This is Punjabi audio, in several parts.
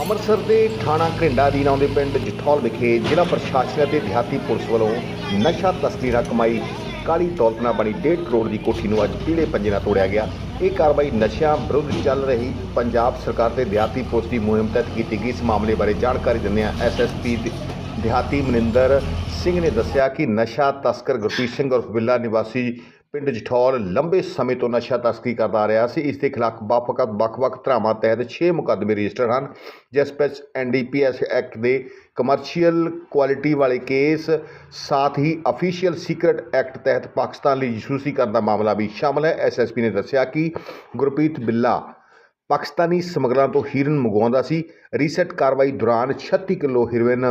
ਅੰਮ੍ਰਿਤਸਰ ਦੇ ਥਾਣਾ ਘਰਿੰਡਾ ਅਧੀਨ ਆਉਂਦੇ ਪਿੰਡ ਜਠੌਲ ਵਿਖੇ ਜ਼ਿਲ੍ਹਾ ਪ੍ਰਸ਼ਾਸਨ ਅਤੇ ਦਿਹਾਤੀ ਪੁਲਿਸ ਵੱਲੋਂ ਨਸ਼ਾ ਤਸਕਰੀ ਨਾਲ ਕਮਾਈ ਕਾਲੀ ਦੌਲਤ ਨਾਲ ਬਣੀ 1.5 ਕਰੋੜ ਦੀ ਕੋਠੀ ਨੂੰ ਅੱਜ ਪੀਲੇ ਪੰਜੇ ਨਾਲ ਤੋੜਿਆ ਗਿਆ। ਇਹ ਕਾਰਵਾਈ ਨਸ਼ਿਆਂ ਵਿਰੁੱਧ ਚੱਲ ਰਹੀ ਪੰਜਾਬ ਸਰਕਾਰ ਤੇ ਦਿਹਾਤੀ ਪੁਲਿਸ ਦੀ ਮੁਹਿੰਮ ਤਹਿਤ ਕੀਤੀ ਗਈ। ਇਸ ਮਾਮਲੇ ਬਾਰੇ ਜਾਣਕਾਰੀ ਦਿੰਦਿਆਂ ਐਸਐਸਪੀ ਦਿਹਾਤੀ ਮਨਿੰਦਰ ਸਿੰਘ ਨੇ ਦੱਸਿਆ ਕਿ ਨਸ਼ਾ ਤਸਕਰ ਗੁਰਪ੍ਰੀਤ ਸਿੰਘ ਉਰਫ ਬਿੱਲਾ ਨਿਵਾਸੀ ਪਿੰਡ ਜਠੌਲ ਲੰਬੇ ਸਮੇਂ ਤੋਂ ਨਸ਼ਾ ਤਸਕਰੀ ਕਰਦਾ ਆ ਰਿਹਾ ਸੀ। ਇਸ ਦੇ ਖਿਲਾਫ ਵੱਖ ਵੱਖ ਵੱਖ ਵੱਖ ਧਾਰਾਵਾਂ ਤਹਿਤ 6 ਮੁਕੱਦਮੇ ਰਜਿਸਟਰ ਹਨ। ਜਿਸ ਵਿੱਚ ਐਨਡੀਪੀਐਸ ਐਕਟ ਦੇ ਕਮਰਸ਼ੀਅਲ ਕੁਆਲਿਟੀ ਵਾਲੇ ਕੇਸ, ਸਾਥ ਹੀ ਅਫੀਸ਼ੀਅਲ ਸੀਕ੍ਰੇਟ ਐਕਟ ਤਹਿਤ ਪਾਕਿਸਤਾਨ ਲਈ ਜਸੂਸੀ ਕਰਨ ਦਾ ਮਾਮਲਾ ਵੀ ਸ਼ਾਮਲ ਹੈ। ਐਸਐਸਪੀ ਨੇ ਦੱਸਿਆ ਕਿ ਗੁਰਪ੍ਰੀਤ ਬਿੱਲਾ ਪਾਕਿਸਤਾਨੀ ਸਮਗਲਰਾਂ ਤੋਂ ਹੀਰਨ ਮੰਗਵਾਉਂਦਾ ਸੀ। ਰੀਸੈਟ ਕਾਰਵਾਈ ਦੌਰਾਨ 36 ਕਿਲੋ ਹੀਰੋਇਨ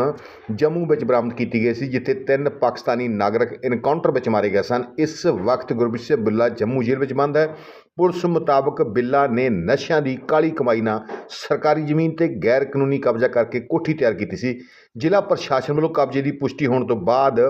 ਜੰਮੂ ਵਿੱਚ ਬਰਾਮਦ ਕੀਤੀ ਗਈ ਸੀ, ਜਿੱਥੇ ਤਿੰਨ ਪਾਕਿਸਤਾਨੀ ਨਾਗਰਿਕ ਇਨਕਾਊਂਟਰ ਵਿੱਚ ਮਾਰੇ ਗਏ ਸਨ। ਇਸ ਵਕਤ ਗੁਰਬੀਰ ਸਿੰਘ ਬਿੱਲਾ ਜੰਮੂ ਜੇਲ੍ਹ ਵਿੱਚ ਬੰਦ ਹੈ। ਪੁਲਿਸ ਮੁਤਾਬਕ ਬਿੱਲਾ ਨੇ ਨਸ਼ਿਆਂ ਦੀ ਕਾਲੀ ਕਮਾਈ ਨਾਲ ਸਰਕਾਰੀ ਜ਼ਮੀਨ ਤੇ ਗੈਰ ਕਾਨੂੰਨੀ ਕਬਜ਼ਾ ਕਰਕੇ ਕੋਠੀ ਤਿਆਰ ਕੀਤੀ ਸੀ। ਜ਼ਿਲ੍ਹਾ ਪ੍ਰਸ਼ਾਸਨ ਵੱਲੋਂ ਕਬਜ਼ੇ ਦੀ ਪੁਸ਼ਟੀ ਹੋਣ ਤੋਂ ਬਾਅਦ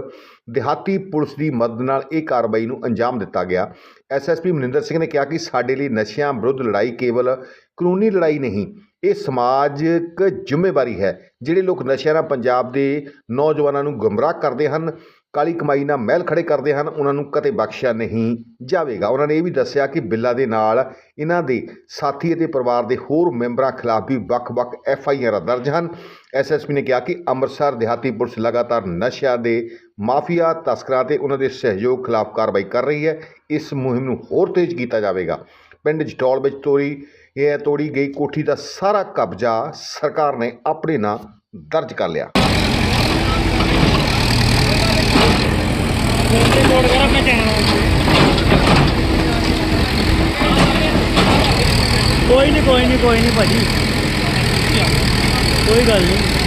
ਦਿਹਾਤੀ ਪੁਲਿਸ ਦੀ ਮਦਦ ਨਾਲ ਇਹ ਕਾਰਵਾਈ ਨੂੰ ਅੰਜਾਮ ਦਿੱਤਾ ਗਿਆ। ਐਸਐਸਪੀ ਮਨਿੰਦਰ ਸਿੰਘ ਨੇ ਕਿਹਾ ਕਿ ਸਾਡੇ ਲਈ ਨਸ਼ਿਆਂ ਵਿਰੁੱਧ ਲੜਾਈ ਕੇਵਲ ਕਾਨੂੰਨੀ ਲੜਾਈ ਨਹੀਂ, ਇਹ ਸਮਾਜਿਕ ਜ਼ਿੰਮੇਵਾਰੀ ਹੈ, ਜਿਹੜੇ ਲੋਕ ਨਸ਼ਿਆਂ ਨਾਲ ਪੰਜਾਬ ਦੇ ਨੌਜਵਾਨਾਂ ਨੂੰ ਗੁੰਮਰਾਹ ਕਰਦੇ ਹਨ। ਕਾਲੀ ਕਮਾਈ ਨਾਲ ਮਹਿਲ ਖੜੇ ਕਰਦੇ ਹਨ, ਉਹਨਾਂ ਨੂੰ ਕਦੇ ਬਖਸ਼ਿਆ ਨਹੀਂ ਜਾਵੇਗਾ। ਉਹਨਾਂ ਨੇ ਇਹ ਵੀ ਦੱਸਿਆ ਕਿ ਬਿੱਲਾ ਦੇ ਨਾਲ ਇਹਨਾਂ ਦੇ ਸਾਥੀ ਅਤੇ ਪਰਿਵਾਰ ਦੇ ਹੋਰ ਮੈਂਬਰਾਂ ਖਿਲਾਫ ਵੀ ਵੱਖ-ਵੱਖ ਐਫ ਆਈ ਆਰ ਦਰਜ ਹਨ। ਐਸਐਸਪੀ ਨੇ ਕਿਹਾ ਕਿ ਅੰਮ੍ਰਿਤਸਰ ਦਿਹਾਤੀ ਪੁਲਿਸ ਲਗਾਤਾਰ ਨਸ਼ਿਆਂ ਦੇ ਮਾਫੀਆ ਤਸਕਰਾਂ ਤੇ ਉਹਨਾਂ ਦੇ ਸਹਿਯੋਗ ਖਿਲਾਫ ਕਾਰਵਾਈ ਕਰ ਰਹੀ ਹੈ। ਇਸ ਮੁਹਿੰਮ ਨੂੰ ਹੋਰ ਤੇਜ਼ ਕੀਤਾ ਜਾਵੇਗਾ। ਪਿੰਡ ਜਟੌਲ ਵਿੱਚ ਤੋੜੀ, ਇਹ ਤੋੜੀ ਗਈ ਕੋਠੀ ਦਾ ਸਾਰਾ ਕਬਜ਼ਾ ਸਰਕਾਰ ਨੇ ਆਪਣੇ ਨਾਂ ਦਰਜ ਕਰ ਲਿਆ। ਰਿਪੋਰਟ ਕਰ ਆਪਣੇ ਚੈਨਲ ਕੋਈ ਨਹੀਂ ਕੋਈ ਨਹੀਂ ਕੋਈ ਨਹੀਂ ਭਾਜੀ। ਕੋਈ ਗੱਲ ਨਹੀਂ।